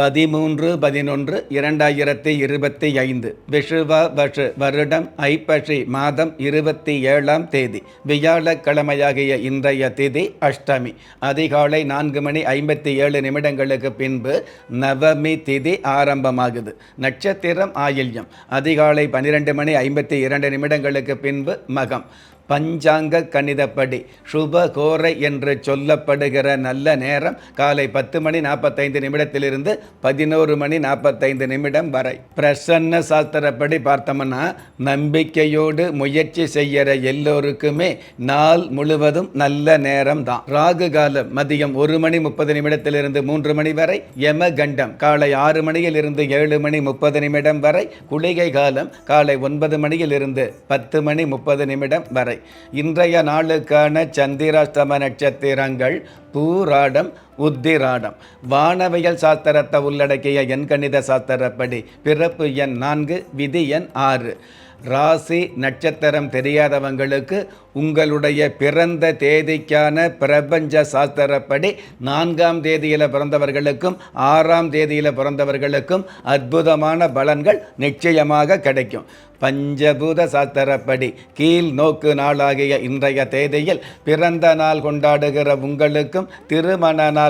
பதிமூன்று பதினொன்று இரண்டாயிரத்தி இருபத்தி ஐந்து விஷுவ வஷு வருடம் ஐப்பசி மாதம் இருபத்தி ஏழாம் தேதி வியாழக்கிழமையாகிய இன்றைய திதி அஷ்டமி. அதிகாலை நான்கு மணி ஐம்பத்தி ஏழு நிமிடங்களுக்கு பின்பு நவமி திதி ஆரம்பமாகுது. நட்சத்திரம் ஆயில்யம். அதிகாலை பன்னிரெண்டு மணி ஐம்பத்தி இரண்டு நிமிடங்களுக்கு பின்பு மகம். பஞ்சாங்க கணிதப்படி சுபகோரை என்று சொல்லப்படுகிற நல்ல நேரம் காலை பத்து மணி நாற்பத்தைந்து நிமிடத்திலிருந்து பதினோரு மணி நாற்பத்தைந்து நிமிடம் வரை. பிரசன்ன சாஸ்திரப்படி பார்த்தோம்னா நம்பிக்கையோடு முயற்சி செய்கிற எல்லோருக்குமே நாள் முழுவதும் நல்ல நேரம் தான் ராகு காலம் மதியம் ஒரு மணி முப்பது நிமிடத்திலிருந்து மூன்று மணி வரை யம கண்டம் காலை ஆறு மணியிலிருந்து ஏழு மணி முப்பது நிமிடம் வரை குளிகை காலம் காலை ஒன்பது மணியிலிருந்து பத்து மணி முப்பது நிமிடம் வரை. இன்றைய நாளுக்கான சந்திராஷ்டம நட்சத்திரங்கள் பூராடம் உத்திராடம். வானவியல் சாஸ்திரத்தை உள்ளடக்கிய என் கணித சாஸ்திரப்படி பிறப்பு எண் நான்கு விதி எண் ஆறு. ராசி நட்சத்திரம் தெரியாதவங்களுக்கு உங்களுடைய பிறந்த தேதிக்கான பிரபஞ்ச சாஸ்திரப்படி நான்காம் தேதியில் பிறந்தவர்களுக்கும் ஆறாம் தேதியில் பிறந்தவர்களுக்கும் அற்புதமான பலன்கள் நிச்சயமாக கிடைக்கும். பஞ்சபூத சாஸ்திரப்படி கீழ் நோக்கு நாளாகிய இன்றைய தேதியில் பிறந்த நாள் கொண்டாடுகிற உங்களுக்கும் திருமண நாள்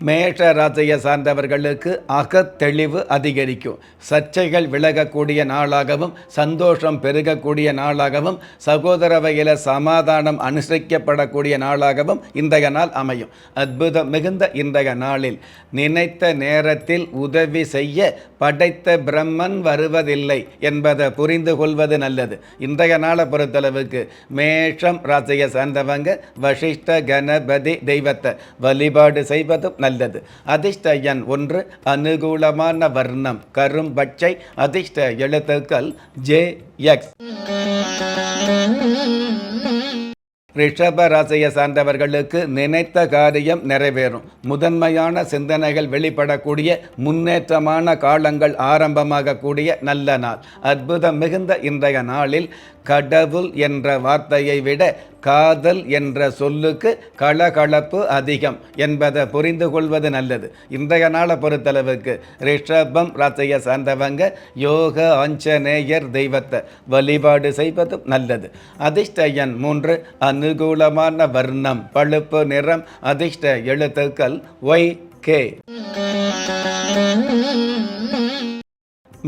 மேஷ ராசியை சார்ந்தவர்களுக்கு அகத்தெளிவு அதிகரிக்கும். சர்ச்சைகள் விலகக்கூடிய நாளாகவும் சந்தோஷம் பெருகக்கூடிய நாளாகவும் சகோதர வகையில் சமாதானம் அனுசரிக்கப்படக்கூடிய நாளாகவும் இன்றைய நாள் அமையும். அற்புதம் மிகுந்த இன்றைய நாளில் நினைத்த நேரத்தில் உதவி செய்ய படைத்த பிரம்மன் வருவதில்லை என்பதை புரிந்து கொள்வது நல்லது. இன்றைய நாளை பொறுத்தளவுக்கு மேஷம் ராசியை சார்ந்தவங்க வசிஷ்ட கணபதி தெய்வத்தை வழிபாடு செய்வதும் நல்லது. அதிர்ஷ்ட எண் ஒன்று அனுகூலமான வர்ணம் கரும்பச்சை அதிர்ஷ்ட எழுத்துக்கள் ஜே எக்ஸ். ரிஷப ராசியை சார்ந்தவர்களுக்கு நினைத்த காரியம் நிறைவேறும். முதன்மையான சிந்தனைகள் வெளிப்படக்கூடிய முன்னேற்றமான காலங்கள் ஆரம்பமாகக்கூடிய நல்ல நாள். அற்புதம் மிகுந்த இன்றைய நாளில் கடவுள் என்ற வார்த்தையை விட காதல் என்ற சொல்லுக்கு கலகலப்பு அதிகம் என்பதை புரிந்து கொள்வது நல்லது. இன்றைய நாளை பொறுத்தளவுக்கு ரிஷபம் ராசியை சார்ந்தவங்க யோக ஆஞ்சநேயர் தெய்வத்தை வழிபாடு செய்வதும் நல்லது. அதிர்ஷ்ட எண் மூன்று அனுகூலமான வர்ணம் பழுப்பு நிறம் அதிர்ஷ்ட எழுத்துக்கள் ஒய் கே.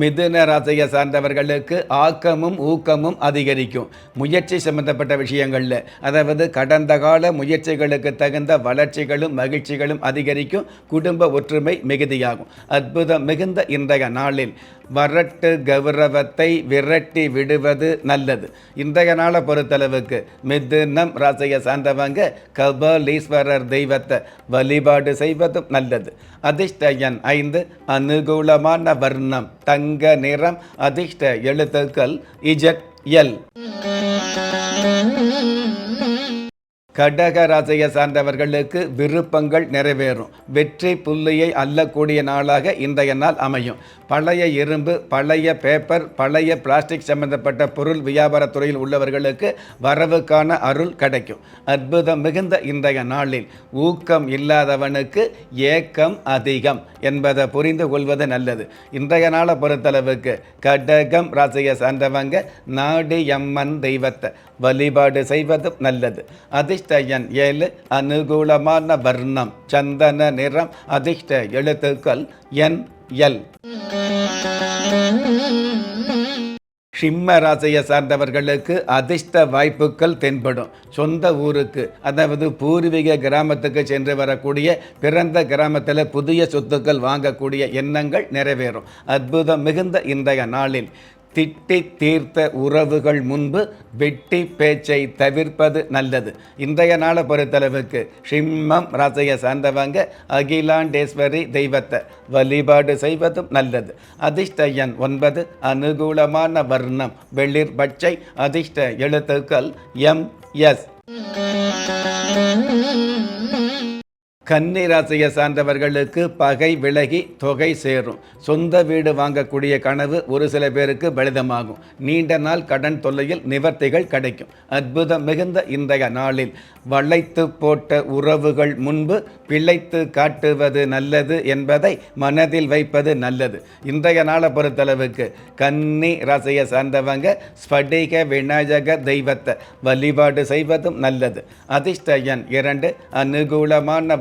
மிதுன ராசியை சார்ந்தவர்களுக்கு ஆக்கமும் ஊக்கமும் அதிகரிக்கும். முயற்சி சம்பந்தப்பட்ட விஷயங்களில் அதாவது கடந்த கால முயற்சிகளுக்கு தகுந்த வளர்ச்சிகளும் மகிழ்ச்சிகளும் அதிகரிக்கும் குடும்ப ஒற்றுமை மிகுதியாகும். அற்புதம் மிகுந்த இன்றைய நாளில் வரட்டு கௌரவத்தை விரட்டி விடுவது நல்லது. இன்றைய நாளை பொறுத்தளவுக்கு மிதுனம் ராசியை சார்ந்தவங்க கபாலீஸ்வரர் தெய்வத்தை வழிபாடு செய்வதும் நல்லது. அதிர்ஷ்ட எண் ஐந்து அனுகூலமான வர்ணம் தங்க தங்க நிறம் அதிர்ஷ்ட எழுத்துக்கள் இஜட் எல். கடக ராசியை சார்ந்தவர்களுக்கு விருப்பங்கள் நிறைவேறும். வெற்றி புள்ளியை அல்லக்கூடிய நாளாக இன்றைய நாள் அமையும். பழைய இரும்பு பழைய பேப்பர் பழைய பிளாஸ்டிக் சம்பந்தப்பட்ட பொருள் வியாபாரத் துறையில் உள்ளவர்களுக்கு வரவுக்கான அருள் கிடைக்கும். அற்புதம் மிகுந்த இன்றைய நாளில் ஊக்கம் இல்லாதவனுக்கு ஏக்கம் அதிகம் என்பதை புரிந்து கொள்வது நல்லது. இன்றைய நாளை பொறுத்தளவுக்கு கடகம் ராசியை சார்ந்தவங்க நாடி எம்மன் தெய்வத்தை வழிபாடு செய்வதும் நல்லது. அதிர்ஷ்ட எண் ஏழு அனுகூலமான வர்ணம் சந்தன நிறம் அதிர்ஷ்ட எழுத்துக்கள் என் எல். சிம்ம ராசியை சார்ந்தவர்களுக்கு அதிர்ஷ்ட வாய்ப்புகள் தென்படும். சொந்த ஊருக்கு அதாவது பூர்வீக கிராமத்துக்கு சென்று வரக்கூடிய பிறந்த கிராமத்தில் புதிய சொத்துக்கள் வாங்கக்கூடிய எண்ணங்கள் நிறைவேறும். அற்புதம் மிகுந்த இன்றைய நாளில். திட்டி தீர்த்த உறவுகள் முன்பு வெட்டி பேச்சை தவிர்ப்பது நல்லது. இன்றைய நாளை பொறுத்தளவுக்கு சிம்மம் ராசியை சார்ந்தவங்க அகிலாண்டேஸ்வரி தெய்வத்தை வழிபாடு செய்வதும் நல்லது. அதிர்ஷ்ட எண் ஒன்பது அனுகூலமான வர்ணம் வெளிர் பச்சை அதிர்ஷ்ட எழுத்துக்கள் எம் எஸ். கன்னி ராசியை சார்ந்தவர்களுக்கு பகை விலகி தொகை சேரும். சொந்த வீடு வாங்கக்கூடிய கனவு ஒரு சில பேருக்கு பலிதமாகும். நீண்ட நாள் கடன் தொல்லையில் நிவர்த்திகள் கிடைக்கும். அற்புதம் மிகுந்த இன்றைய நாளில். வளைத்து போட்ட உறவுகள் முன்பு பிழைத்து காட்டுவது நல்லது என்பதை மனதில் வைப்பது நல்லது. இன்றைய நாளை பொறுத்தளவுக்கு கன்னி ராசியை சார்ந்தவங்க ஸ்படிக விநாயக தெய்வத்தை வழிபாடு செய்வதும் நல்லது. அதிர்ஷ்ட எண் இரண்டு அனுகூலமான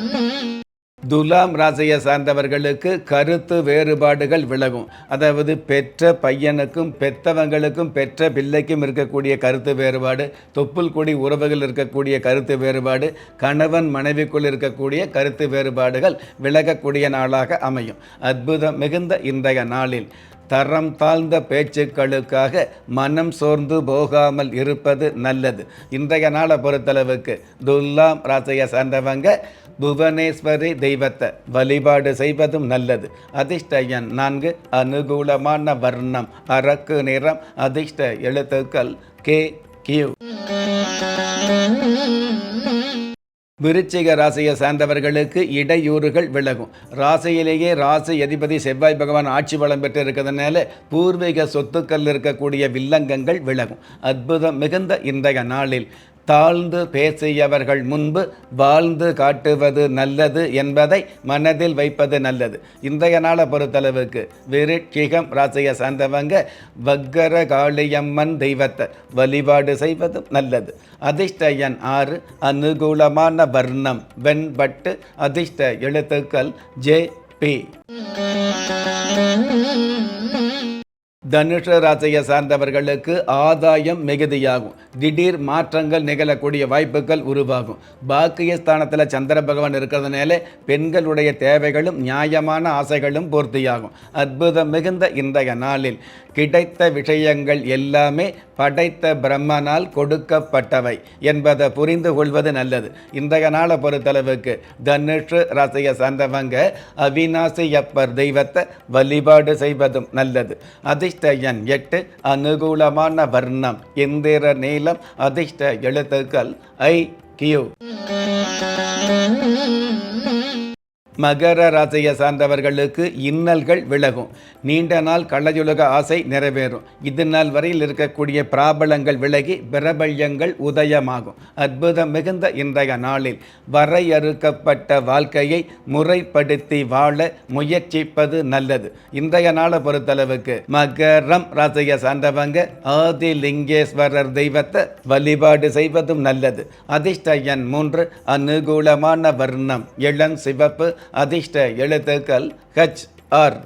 துலாம் ராசியை சார்ந்தவர்களுக்கு கருத்து வேறுபாடுகள் விலகும். அதாவது பெற்ற பையனுக்கும் பெற்றவங்களுக்கும் பெற்ற பிள்ளைக்கும் இருக்கக்கூடிய கருத்து வேறுபாடு தொப்புள் கொடி உறவுகள் இருக்கக்கூடிய கருத்து வேறுபாடு கணவன் மனைவிக்குள் இருக்கக்கூடிய கருத்து வேறுபாடுகள் விலகக்கூடிய நாளாக அமையும். அற்புதம் மிகுந்த இன்றைய நாளில். தரம் தாழ்ந்த பேச்சுக்களுக்காக மனம் சோர்ந்து போகாமல் இருப்பது நல்லது. இன்றைய நாளை பொறுத்தளவுக்கு துல்லாம் ராசியை சார்ந்தவங்க புவனேஸ்வரி தெய்வத்தை வழிபாடு செய்வதும் நல்லது. அதிர்ஷ்ட எண் நான்கு அனுகூலமான வர்ணம் அரக்கு நிறம் அதிர்ஷ்ட எழுத்துக்கள் கே கியூ. விருச்சிக ராசியை சார்ந்தவர்களுக்கு இடையூறுகள் விலகும். ராசியிலேயே ராசி அதிபதி செவ்வாய் பகவான் ஆட்சி வளம் பெற்று இருக்கிறதுனால பூர்வீக சொத்துக்கள் இருக்கக்கூடிய வில்லங்கங்கள் விலகும். அற்புதம் மிகுந்த இன்றைய நாளில். தாழ்ந்து பேசியவர்கள் முன்பு வாழ்ந்து காட்டுவது நல்லது என்பதை மனதில் வைப்பது நல்லது. இன்றைய நாளை பொறுத்தளவுக்கு விருட்சிகம் ராசியை சார்ந்தவங்க வக்கர காளியம்மன் தெய்வத்தை வழிபாடு செய்வதும் நல்லது. அதிர்ஷ்ட எண் ஆறு அனுகூலமான வர்ணம் வெண்பட்டு அதிர்ஷ்ட எழுத்துக்கள் ஜே பி. தனுஷ ராசியை சார்ந்தவர்களுக்கு ஆதாயம் மிகுதியாகும். திடீர் மாற்றங்கள் நிகழக்கூடிய வாய்ப்புகள் உருவாகும். பாக்கியஸ்தானத்தில் சந்திர பகவான் இருக்கிறதுனால பெண்களுடைய தேவைகளும் நியாயமான ஆசைகளும் பூர்த்தியாகும். அற்புதம் மிகுந்த இன்றைய நாளில் கிடைத்த விஷயங்கள் எல்லாமே படைத்த பிரம்மனால் கொடுக்கப்பட்டவை என்பதை புரிந்து கொள்வது நல்லது. இன்றைய நாளை பொறுத்தளவுக்கு தனுஷ் ராசியை சார்ந்தவங்க அவிநாசி அப்பர் தெய்வத்தை வழிபாடு செய்வதும் நல்லது. அதிர்ஷ்ட எண் எட்டு அனுகூலமான வர்ணம் இந்திர நீளம் அதிர்ஷ்ட எழுத்துக்கள் ஐ கியூ. மகர ராசியை சார்ந்தவர்களுக்கு இன்னல்கள் விலகும். நீண்ட நாள் கள்ளஜுலக ஆசை நிறைவேறும். இது நாள் வரையில் இருக்கக்கூடிய பிராபலங்கள் விலகி பிரபல்யங்கள் உதயமாகும். அற்புதம் மிகுந்த இன்றைய நாளில் வரையறுக்கப்பட்ட வாழ்க்கையை முறைப்படுத்தி வாழ முயற்சிப்பது நல்லது. இன்றைய நாளை பொறுத்தளவுக்கு மகரம் ராசியை சார்ந்தவங்க ஆதிலிங்கேஸ்வரர் தெய்வத்தை வழிபாடு செய்வதும் நல்லது. அதிர்ஷ்ட எண் மூன்று அனுகூலமான வர்ணம் இளம் சிவப்பு அதிர்ஷ்ட எழுத்துக்கள் ஹச் ஆர்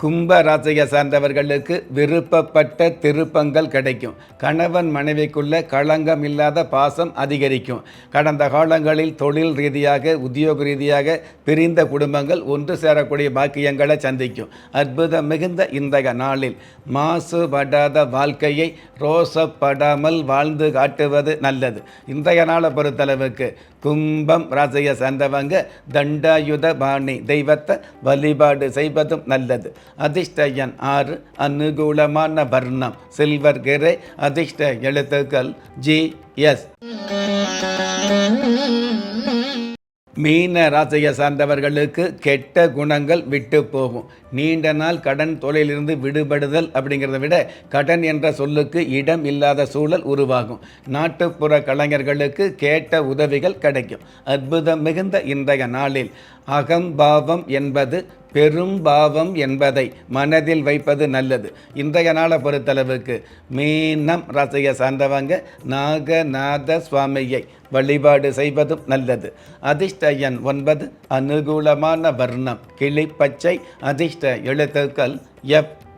கும்ப ராசியை சார்ந்தவர்களுக்கு விருப்பப்பட்ட திருப்பங்கள் கிடைக்கும். கணவன் மனைவிக்குள்ள களங்கம் இல்லாத பாசம் அதிகரிக்கும். கடந்த காலங்களில் தொழில் ரீதியாக உத்தியோக ரீதியாக பிரிந்த குடும்பங்கள் ஒன்று சேரக்கூடிய பாக்கியங்களை சந்திக்கும். அற்புதம் மிகுந்த இன்றைய நாளில் மாசுபடாத வாழ்க்கையை ரோசப்படாமல் வாழ்ந்து காட்டுவது நல்லது. இன்றைய நாளை பொறுத்தளவுக்கு கும்பம் ராசியை சார்ந்தவங்க தண்டாயுத பாணி தெய்வத்தை வழிபாடு செய்வதும் நல்லது. அதிர்ஷ்டயன் ஆறு அனுகூலமான வர்ணம். சில்வர் கிரை அதிர்ஷ்ட எழுத்துக்கள் ஜி எஸ் மீன ராசியை சார்ந்தவர்களுக்கு கெட்ட குணங்கள் விட்டு போகும். நீண்ட நாள் கடன் தொழிலிருந்து விடுபடுதல் அப்படிங்கிறத விட கடன் என்ற சொல்லுக்கு இடம் இல்லாத சூழல் உருவாகும். நாட்டுப்புற கலைஞர்களுக்கு கேட்ட உதவிகள் கிடைக்கும். அற்புதம் மிகுந்த இன்றைய நாளில் அகம்பாவம் என்பது பெரும்பாவம் என்பதை மனதில் வைப்பது நல்லது. இன்றைய நாளை பொறுத்தளவுக்கு மீனம் ராசியை சார்ந்தவங்க நாகநாத சுவாமியை வழிபாடு செய்வதும் நல்லது. அதிர்ஷ்ட எண் ஒன்பது அனுகூலமான வர்ணம் கிளிப்பச்சை அதிர்ஷ்ட எழுத்துக்கள் எஃப்